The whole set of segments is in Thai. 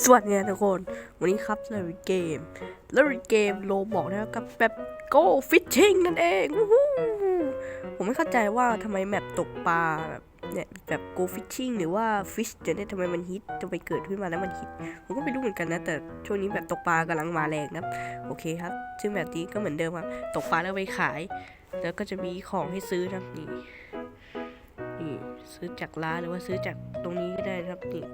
สวัสดีทุกคน วันนี้ครับเราเกมเราเกมโลบอกนะครับกับแบบ Go Fishing นั่นเองผมไม่เข้าใจว่าทำไมแมปตกปลาแบบเนี่ยแบบ Go Fishing หรือว่า Fish เดี๋ยวนี้ทำไมมันฮิตจะไปเกิดขึ้นมาแล้วมันฮิต ผมก็ไม่รู้เหมือนกันนะ แต่ช่วงนี้แบบตกปลากำลังมาแรงนะครับโอเคครับซึ่งแบบนี้ก็เหมือนเดิมครับตกปลาแล้วไปขาย แล้วก็จะมีของให้ซื้อนะครับนี่นี่ซื้อจากร้านหรือว่าซื้อจากตรงนี้ก็ได้นะครับนี่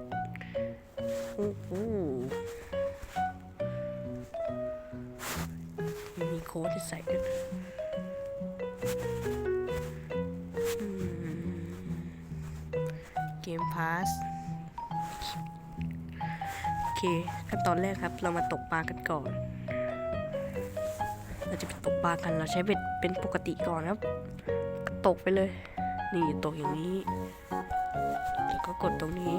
มีโค้ดที่ใส่ด้วยนเกมพาสโอเคขั้นตอนแรกครับ เรามาตกปลากันก่อน เราจะไปตกปลากัน เราใช้เบ็ดเป็นปกติก่อนครับ ตกไปเลย นี่ตกอย่างนี้ แล้วก็กดตรงนี้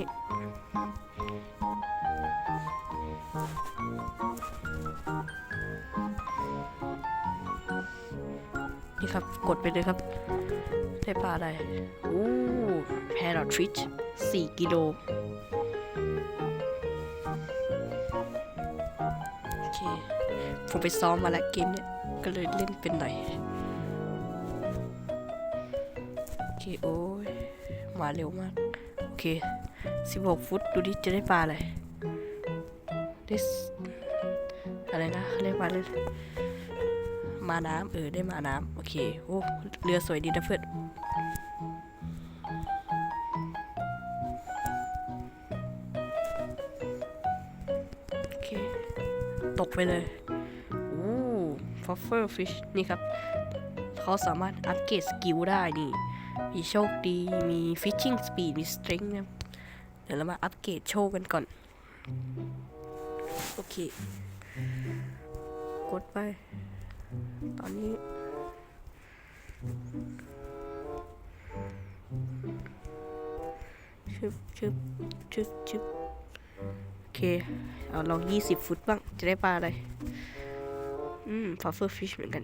ครับ กดไปเลยครับ ได้ปลาอะไรโอ้แพรอทฟิชสี่กิโลโอเค ผมไปซ้อมมาแล้วเกมเนี่ยก็เลยเล่นเป็นหน่อย โอเค โอ้ย มาเร็วมาก โอเค 16 ฟุต ดูดิ จะได้ปลาอะไร this อะไรนะเขาเรียกว่าอะไร มาน้ำเออได้มาน้ำโอเคโอ้เรือสวยดีนะเพื่อนโอเค ตกไปเลยโอ้ฟอฟเฟอร์ฟิชนี่ครับ เขาสามารถอัปเกรดสกิลได้นี่ มีโชคดี มีฟิชชิ่งสปีดมีสตริงนะเดี๋ยวเรามาอัปเกรดโชว์กันก่อน โอเค กดไป ตอนนี้ชึบชึบชึบชึบโอเค เอาลองยี่สิบฟุตบ้าง จะได้ปลาอะไร อืมฟัฟเฟอร์ฟิชเหมือนกัน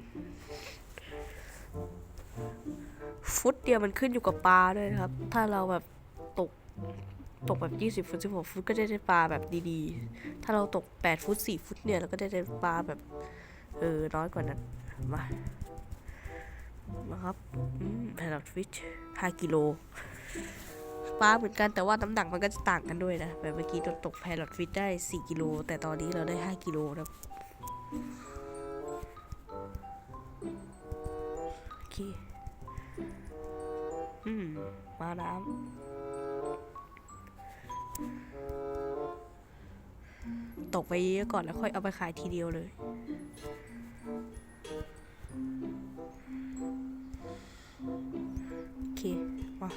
ฟุตเดียวมันขึ้นอยู่กับปลาด้วยครับ ถ้าเราแบบตกตกแบบยี่สิบฟุตสิบหกฟุต ก็จะได้ปลาแบบดีๆ ถ้าเราตกแปดฟุตสี่ฟุตเนี่ย เราก็จะได้ปลาแบบ เออ น้อยกว่านั้น มา มาครับแพลตฟิชห้ากิโลปลาเหมือนกันแต่ว่าน้ำหนักมันก็จะต่างกันด้วยนะ แบบเมื่อกี้เราตกแพลตฟิชได้สี่กิโล แต่ตอนนี้เราได้ห้ากิโลนะครับโอเค อืม มาน้ำตกไปเยอะก่อนแล้วค่อยเอาไปขายทีเดียวเลย โอเค มา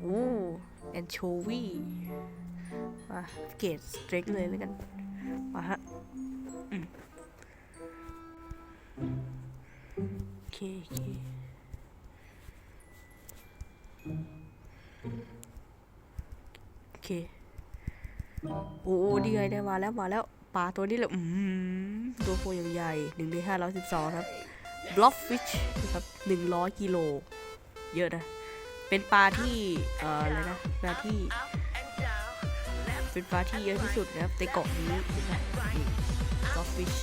โอ้แอนโชวีมาเกตสเตรกเลยแล้วกัน มาฮะโอเคโอเคโอเค โอ้ดีไงได้มาแล้ว มาแล้วปลาตัวนี้แหละอืม ตัวโฟใหญ่หนึ่งในห้าร้อยสิบสองครับบล็อกฟิชนะครับหนึ่งร้อยกิโล เยอะนะ เป็นปลาที่ เอ่อ อะไรนะปลาที่ เป็นปลาที่เยอะที่สุดนะครับในเกาะนี้นะครับบล็อกฟิช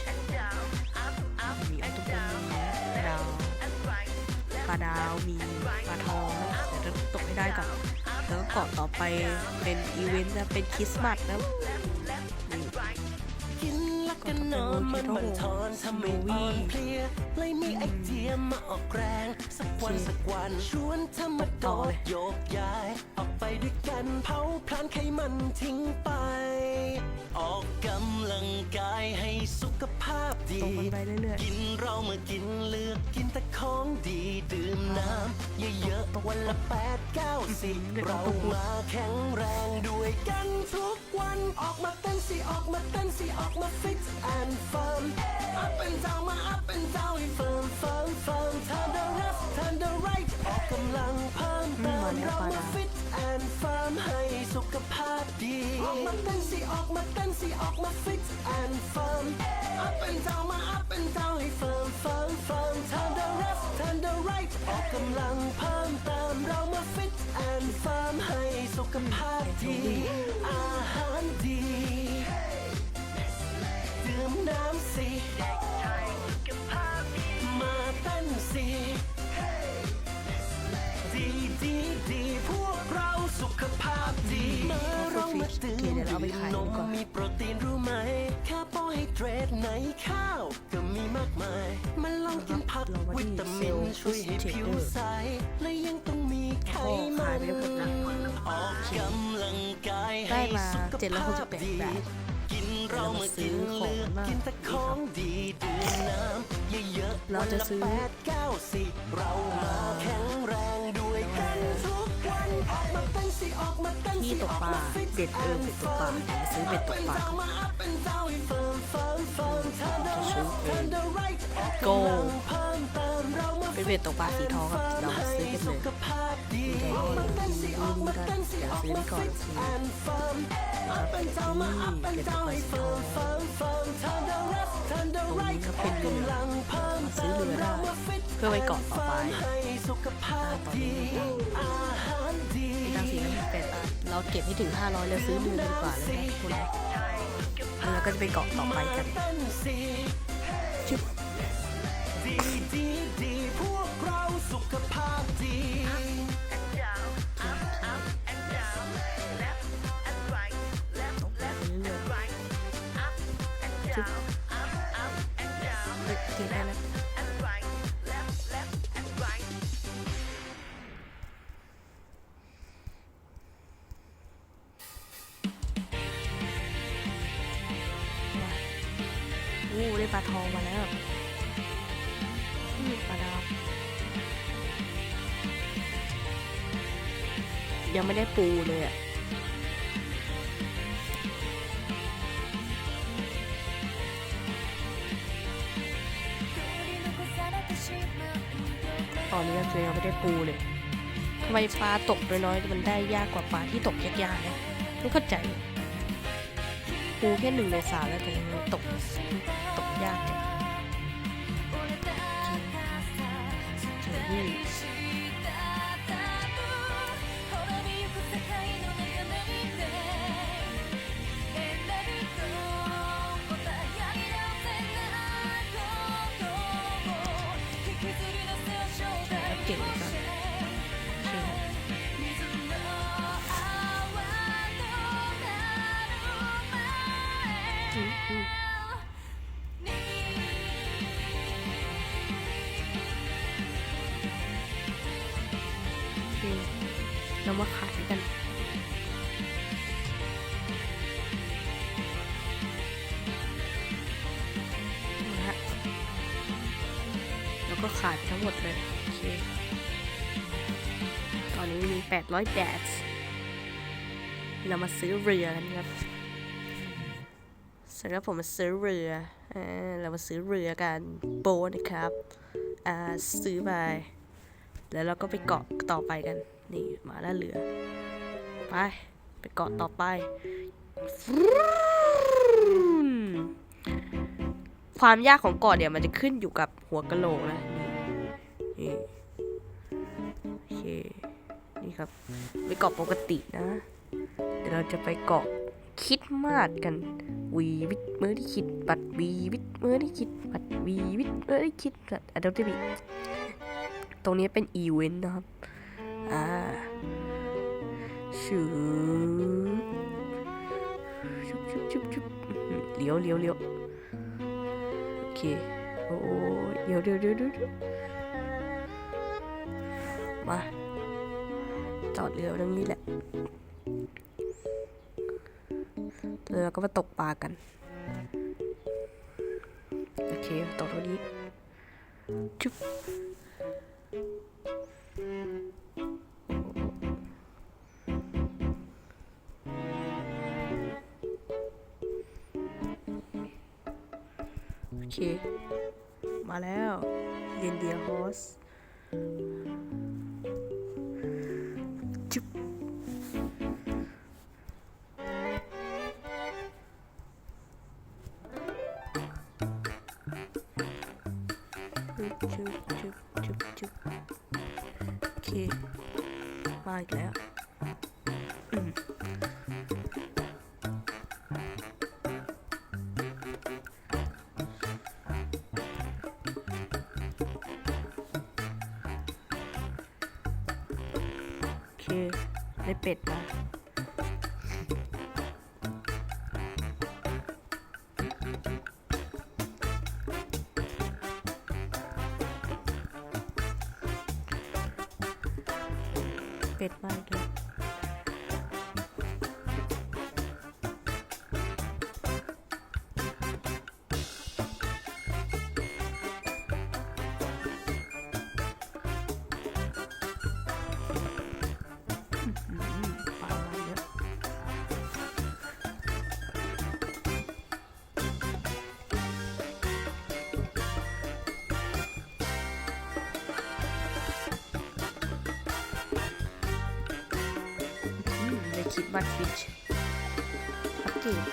มีอัลตุปนมีดาวปลาดาว มีปลาทองนะเดี๋ยวจะตกให้ได้ก่อนแล้วก็เกาะต่อไปเป็นอีเวนต์นะเป็นคริสต์มาสนะ นอนมันบันทอนทำให้อ่อนเพลียเลยมีไอเดียมาออกแรง สักวันสักวันชวนเธอมาโดดโยกย้าย ออกไปด้วยกันเผาพลานไขมันทิ้งไป สุขภาพดีตรงมันไปเรื่อยๆ กินเราเมื่อกินเลือกกินแต่ของดีดื่มน้ำเยอะๆวันละแปดเก้าสิบเรามาแข็งแรงด้วยกันทุกวันออกมาเต้นสิออกมาเต้นสิออกมาฟิตแอนด์เฟิร์ม up and down มา up and down ให้เฟิร์มเฟิร์มเฟิร์ม turn the left turn the right ออกกำลังเพิ่มเติมเรามาฟิตแอนด์เฟิร์มให้สุขภาพดี ออกมาเต้นสิออกมาเต้นสิออกมาฟิตแอนด์เฟิร์ม up and down มา up and down ให้เฟิร์มเฟิร์มเฟิร์ม turn the left turn the right ออกกำลังเพิ่มเติมเรามาฟิตแอนด์ฟาให้สุขภาพดีอาหารดีดื่มน้ำสิมาเต้นสิดีดีดี สุขภาพดีมาเรามาตื่นโอเคเดี๋ยวเราเอาไปขายนดีมกว่ามีโปรตีนรู้ไหมคาร์โบไฮเดรตในข้าว ก็มีมากมายมาลองกินผักเรามาที่วิตามินเซลล์ช่วยให้ Food ผิว Trader ใส และยังต้องมีไขโอ้มัขายนไปได้หมดนะออกกำลังกายได้ให้มาสุข768ภาพดีบาทกินเรามากินเรามาซื้อของเลือกมากกินแต่ของดีดื่มน้ำเยอะๆเราจะซื้อวันลแปดเก้าสิบเรามา ที่ตกปลาเบ็ดเออเบ็ดตกปลาเดี๋ยวมาซื้อเบ็ดตกปลา Up and down มา up and down ให้ firm firm firm turn the จะซื้อเบ็ด Go เป็นเบ็ดตกปลาสีทองครับเราซื้อกันเลย ดีออกมาเต้นสิออกมาเต้นสิออกมา fit and firm up and down มา up and down ให้ firm firm firm turn the left turn the ตรง right นี้ก็เป็นเรือกำลังเพิ่มซื้อเรือได้เพื่อไว้เกาะต่อไปให้สุขภาพดีอาหารดีตังค์สี่ร้อยแปดบาทเราเก็บให้ถึง 500 แล้วซื้อเรือดีกว่าเลยนะคุณแล้วก็จะไปเกาะต่อไปกันเต้นสิบดีดีดีพวกเราสุขภาพ ได้ปลาทองมาแล้วปลาดาวยังไม่ได้ปูเลยอะตอนนี้เรายังไม่ได้ปูเลยทำไมปลาตกน้อยๆมันได้ยากกว่าปลาที่ตกยากๆนะไม่เข้าใจ ปูแค่หนึ่งในสามแล้วแต่ยังตกตกยากเลย เรามาขายกันแล้วก็ขายทั้งหมดเลย โอเค ตอนนี้มี 800แบทเรามาซื้อเรือกันครับสร็จแล้วผมมาซื้อเรืออ่าเรามาซื้อเรือกันโบนะครับ อ่า ซื้อไป แล้วเราก็ไปเกาะต่อไปกัน นี่มาแล้วเรือ ไป ไปเกาะต่อไป ความยากของเกาะเดี๋ยมันจะขึ้นอยู่กับหัวกะโหลกนะ นี่ โอเค นี่ครับ ไปเกาะปกตินะ เดี๋ยวเราจะไปเกาะคิดมาดกัน วีวิทเมื่อที่คิดปัดวีวิทเมื่อที่คิดปัดวีวิทเมื่อที่คิดปัดอะดอทบีตรงนี้เป็นอีเวนต์นะครับ อ่าชุบชุบชุบชุบชุบเลี้ยวเลี้ยวเลี้ยวโอเค โอ้ยเดี๋ยวเดี๋ยวเดี๋ยวเดี๋ยวเดี๋ยวมา จอดเรือตรงนี้แหละแล้วเราก็มาตกปลากัน โอเค ตกตรงนี้ชุบ จุ๊บจุ๊บจุ๊บจุ๊บโอเค มาอีกแล้วโอเคได้เป็ดมา เป็ ได้คิดบัตฟิชอัปเกรด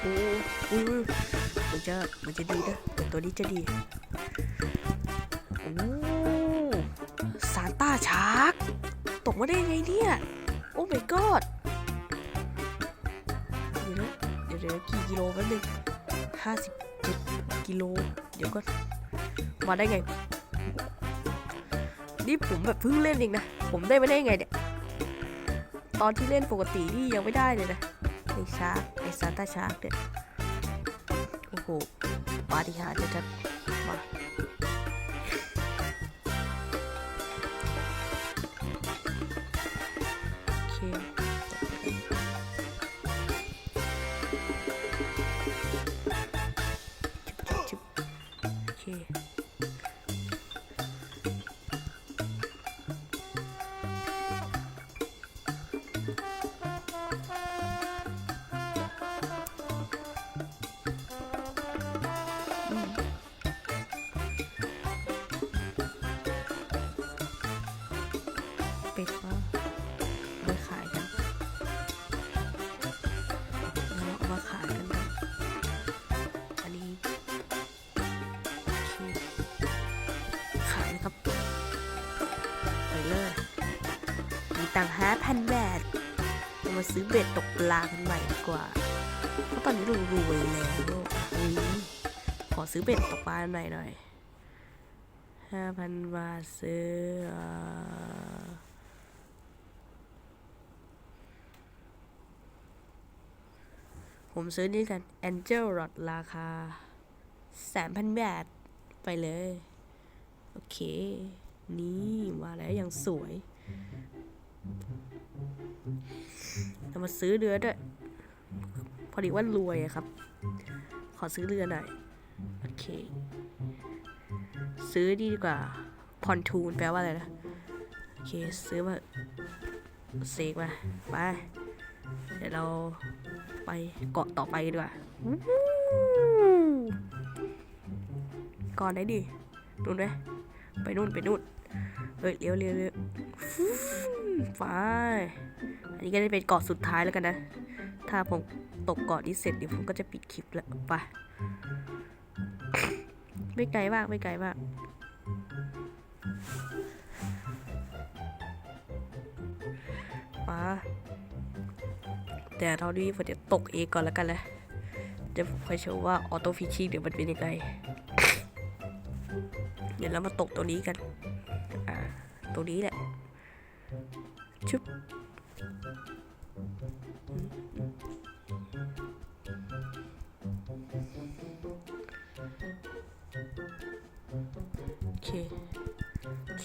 โอ้อุ้ยมันจะมันจะดีนะแต่ตัวนี้จะดีโอ้ซานต้าชาร์กตกมาได้ไงเนี่ย โอ้ my god เดี๋ยวกี่กิโลแป๊บนึงห้าสิบเจ็ดกิโล เดี๋ยวก็มาได้ไง นี่ผมแบบเพิ่งเล่นเองนะ ผมได้มาได้ไงเนี่ย ตอนที่เล่นปกตินี่ยังไม่ได้เลยนะไอชาร์กไอซานต้าชาร์กเนี่ย โอ้โหปาฏิหาริย์จะ พันบาทเรามาซื้อเบ็ดตกปลากันใหม่ดีกว่า เพราะตอนนี้เรารวยแล้วขอซื้อเบ็ดตกปลาใหม่หน่อยห้าพันบาทซื้อผมซื้อนี่กัน Angel Rod ราคาแสนพันบาท ไปเลย โอเค นี่ มาแล้วยังสวย มาซื้อเรือด้วย พอดีว่ารวยอะครับ ขอซื้อเรือหน่อย โอเค ซื้อดีกว่าพอนทูนแปลว่าอะไรนะ โอเค ซื้อมาเซกมา ไป เดี๋ยวเราไปเกาะต่อไปดีกว่าก่อนไหนดินู่นไหมไปนู่นไปนู่นเฮ้ยเลี้ยวเลี้ยวเลี้ยวไป นนี้ก็จะเป็นเกาะสุดท้ายแล้วกันนะ ถ้าผมตกเกาะนี้เสร็จเดี๋ยวผมก็จะปิดคลิปแล้วไปไม่ไกลมากไม่ไกลมากมาแต่เราดีผมจะตกเองก่อนแล้วกันนะเดี๋ยวผมค่อยโชว์ว่าออโต้ฟิชชิ่งเดี๋ยวมันเป็นยังไงเดี๋ยวเรามาตกตัวนี้กัน อ่า ตัวนี้แหละชุบ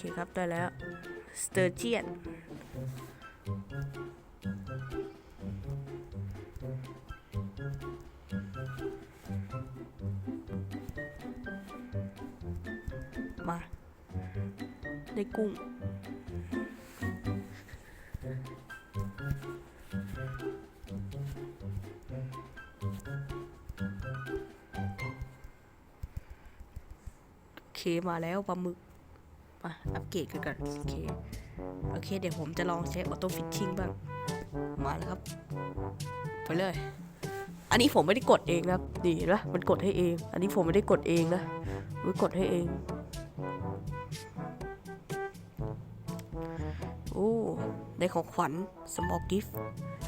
เคครับได้แล้วสเตอร์เจียนมาได้กุ้งโอเคมาแล้วปลาหมึก เกรดกันก่อนโอเคโอเค เดี๋ยวผมจะลองใช้ออโต้ฟิตชิ่งบ้าง มาแล้วครับ ไปเลย อันนี้ผมไม่ได้กดเองนะครับดีเห็นปะมันกดให้เอง อันนี้ผมไม่ได้กดเองนะมันกดให้เองโอ้ได้ของขวัญ small gift โ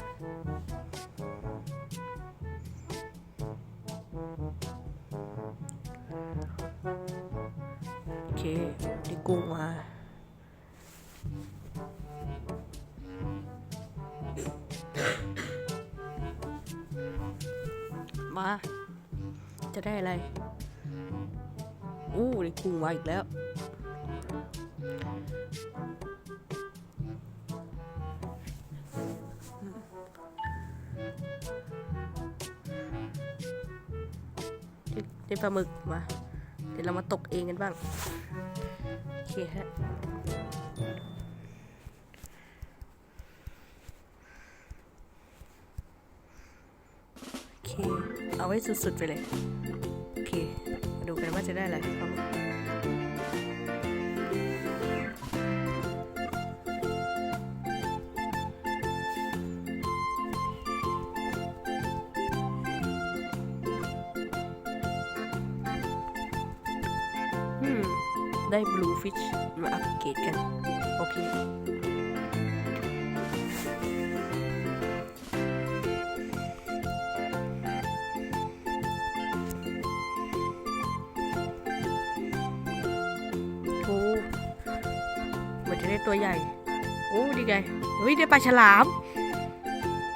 มา จะได้อะไร อู้ได้กุ้งมาอีกแล้วได้ได้ปลาหมึกมา เดี๋ยวเรามาตกเองกันบ้าง โอเคฮะ เอาไว้สุดๆไปเลย โอเค มาดูกันว่าจะได้อะไรครับได้ blue fish มาอัปเกรดกัน โอเค จะได้ตัวใหญ่ โอ้ดีไงเฮ้ยได้ปลาฉลาม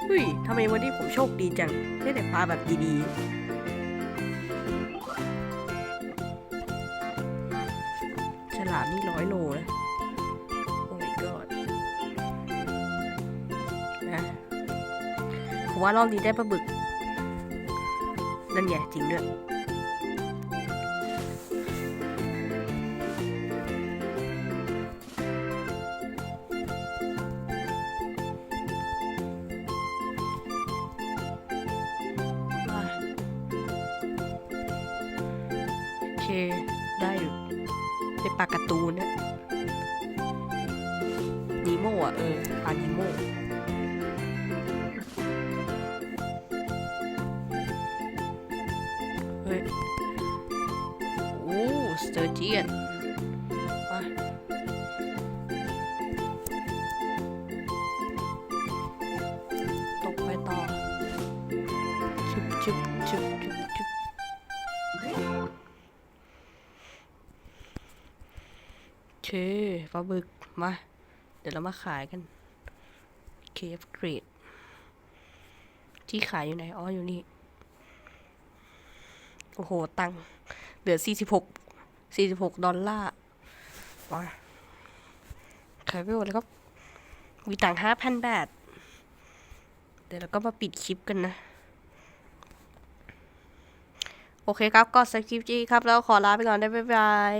เฮ้ยทำไมวันนี้ผมโชคดีจังได้แต่ปลาแบบดีๆ ฉลามนี่ร้อยโลนะโอ้ my god นะผมว่ารอบนี้ได้ปลาบึก นั่นไงจริงด้วย เค ได้อยู่เป็นปากการ์ตูนเนี่ยนีโมอะเออปลานีโมเฮ้ยโอ้สเตอร์เจียนมาตกไปต่อชุบชุบชุบชุบชุบโอ เคปลาบึก มา เดี๋ยวเรามาขายกันเคฟเกรด ที่ขายอยู่ไหน อ๋อ อยู่นี่ โอ้โห ตังเหลือ 46 46 ดอลลาร์มาขายไปหมดแล้วครับ มีตังค์5,000 บาท เดี๋ยวเราก็มาปิดคลิปกันนะโอเคครับ ก็สคริปต์จีครับ แล้วขอลาไปก่อนได้บ๊ายบาย